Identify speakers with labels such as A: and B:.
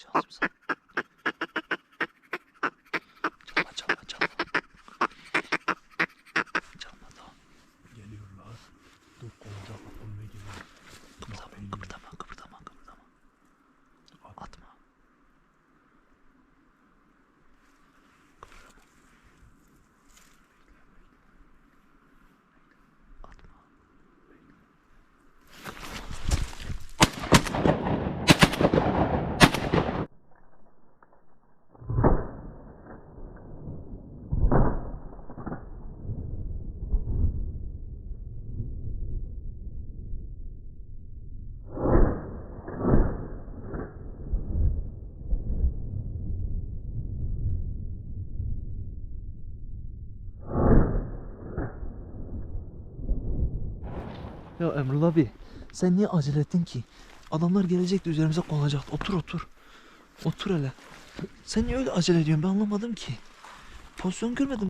A: 小
B: 是不是？Ya Emrullah abi sen niye acele ettin ki? Adamlar gelecekti üzerimize konacaktı. Otur otur. Otur hele. Sen niye öyle acele ediyorsun ben anlamadım ki. Pozisyon görmedim.